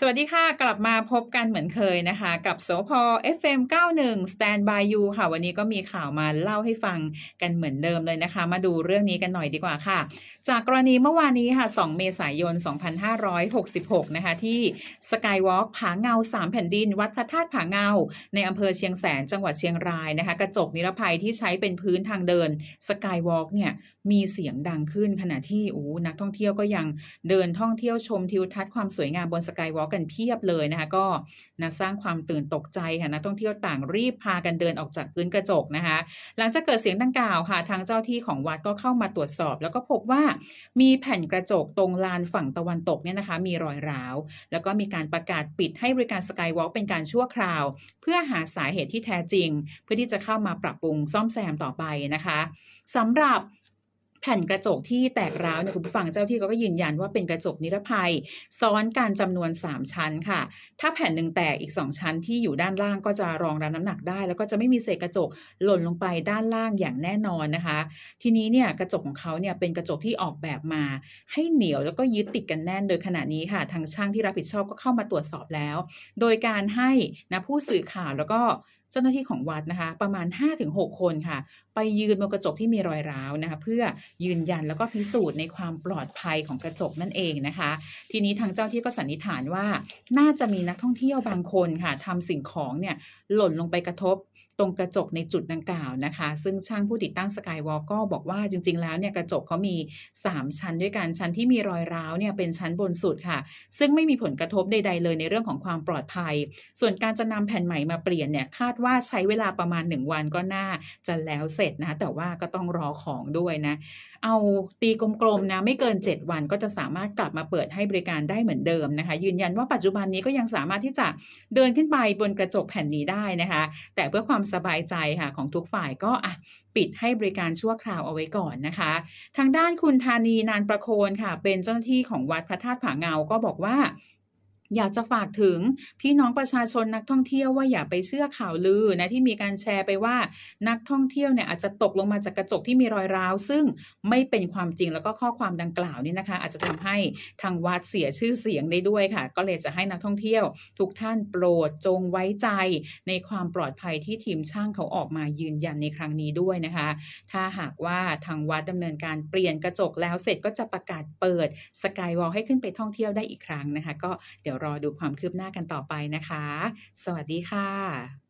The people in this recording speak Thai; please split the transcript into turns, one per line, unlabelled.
สวัสดีค่ะ กลับมาพบกันเหมือนเคยนะคะ กับโสพ FM 91 Stand by You ค่ะ วันนี้ก็มีข่าวมาเล่าให้ฟังกันเหมือนเดิมเลยนะคะ มาดูเรื่องนี้กันหน่อยดีกว่าค่ะ จากกรณีเมื่อวานนี้ค่ะ 2 เมษายน 2566 นะคะ ที่ Skywalk ผาเงา 3 แผ่นดิน วัดพระธาตุผาเงา ในอำเภอเชียงแสนจังหวัดเชียงรายนะคะ กระจกนิรภัยที่ใช้เป็นพื้นทางเดิน Skywalk เนี่ยมีเสียงดังขึ้นขณะที่โอ้นักท่องเที่ยวก็ยังเดินท่องเที่ยวชมทิวทัศน์ความสวยงามบนสกายวอล์กกันเพียบเลยนะคะ ก็นะสร้างความตื่นตกใจค่ะนักท่องเที่ยวต่างรีบพากันเดินออกจากพื้นกระจกนะคะ หลังจากเกิดเสียงดังกล่าวค่ะ ทางเจ้าที่ของวัดก็เข้ามาตรวจสอบ แล้วก็พบว่ามีแผ่นกระจกตรงลานฝั่งตะวันตกเนี่ยนะคะ มีรอยร้าว แล้วก็มีการประกาศปิดให้บริการสกายวอล์กเป็นการชั่วคราว เพื่อหาสาเหตุที่แท้จริง เพื่อที่จะเข้ามาปรับปรุงซ่อมแซมต่อไปนะคะสำหรับ แผ่นกระจกที่แตกร้าวเนี่ยคุณผู้ฟังเจ้าที่เขาก็ยืนยันว่าเป็นกระจกนิรภัย ซ้อนกันจำนวน 3 ชั้นค่ะ ถ้าแผ่นหนึ่งแตกอีก 2 ชั้นที่อยู่ด้านล่างก็จะรองรับน้ำหนักได้ แล้วก็จะไม่มีเศษกระจกหล่นลงไปด้านล่างอย่างแน่นอนนะคะ ทีนี้เนี่ยกระจกของเขาเนี่ยเป็นกระจกที่ออกแบบมา ให้เหนียวแล้วก็ยึดติดกันแน่นโดยขณะนี้ค่ะ ทางช่างที่รับผิดชอบก็เข้ามาตรวจสอบแล้ว โดยการให้นะผู้สื่อข่าวแล้วก็ เจ้าหน้าที่ของวัดนะคะ ประมาณ 5-6 คนค่ะ ไปยืนบนกระจกที่มีรอยร้าวนะคะ เพื่อยืนยันแล้วก็พิสูจน์ในความปลอดภัยของกระจกนั่นเองนะคะ ทีนี้ทางเจ้าที่ก็สันนิษฐานว่า น่าจะมีนักท่องเที่ยวบางคนค่ะทำสิ่งของเนี่ยหล่นลงไปกระทบ ตรงกระจกในจุดดังกล่าวนะคะ ซึ่งช่างผู้ติดตั้งสกายวอลก็บอกว่าจริง ๆ แล้วเนี่ยกระจกเขามี 3 ชั้นด้วยกันชั้นที่มีรอยร้าวเนี่ยเป็นชั้นบนสุดค่ะ ซึ่งไม่มีผลกระทบใด ๆ เลยในเรื่องของความปลอดภัย ส่วนการจะนำแผ่นใหม่มาเปลี่ยนเนี่ยคาดว่าใช้เวลาประมาณ 1 วันก็น่าจะแล้วเสร็จนะ แต่ว่าก็ต้องรอของด้วยนะ เอาตีกลมๆนะไม่เกิน 7 วันก็จะสามารถกลับมาเปิดให้บริการได้เหมือนเดิมนะคะ ยืนยันว่าปัจจุบันนี้ก็ยังสามารถที่จะเดินขึ้นไปบนกระจกแผ่นนี้ได้นะคะ แต่เพื่อความสบายใจค่ะของทุกฝ่ายก็อะปิดให้บริการชั่วคราวเอาไว้ก่อนนะคะ ทางด้านคุณธานีนานประโคนค่ะ เป็นเจ้าหน้าที่ของวัดพระธาตุผาเงาก็บอกว่า อยากจะฝากถึงพี่น้องประชาชนนักท่องเที่ยวว่าอย่าไปเชื่อข่าวลือนะที่มีการแชร์ไปว่านักท่องเที่ยวเนี่ยอาจจะตกลงมาจากกระจกที่มีรอยร้าว ซึ่งไม่เป็นความจริงแล้วก็ข้อความดังกล่าวนี่นะคะ อาจจะทำให้ทางวัดเสียชื่อเสียงได้ด้วยค่ะ ก็เลยจะให้นักท่องเที่ยว ทุกท่านโปรดจงไว้ใจ ในความปลอดภัยที่ทีมช่างเขาออกมายืนยันในครั้งนี้ด้วยนะคะ ถ้าหากว่าทางวัดดำเนินการเปลี่ยนกระจกแล้วเสร็จก็จะประกาศเปิดสกายวอลให้ขึ้นไปท่องเที่ยวได้อีกครั้งนะคะ ก็เดี๋ยวดี๋ยวรอดูความคืบหน้ากันต่อไปนะคะ สวัสดีค่ะ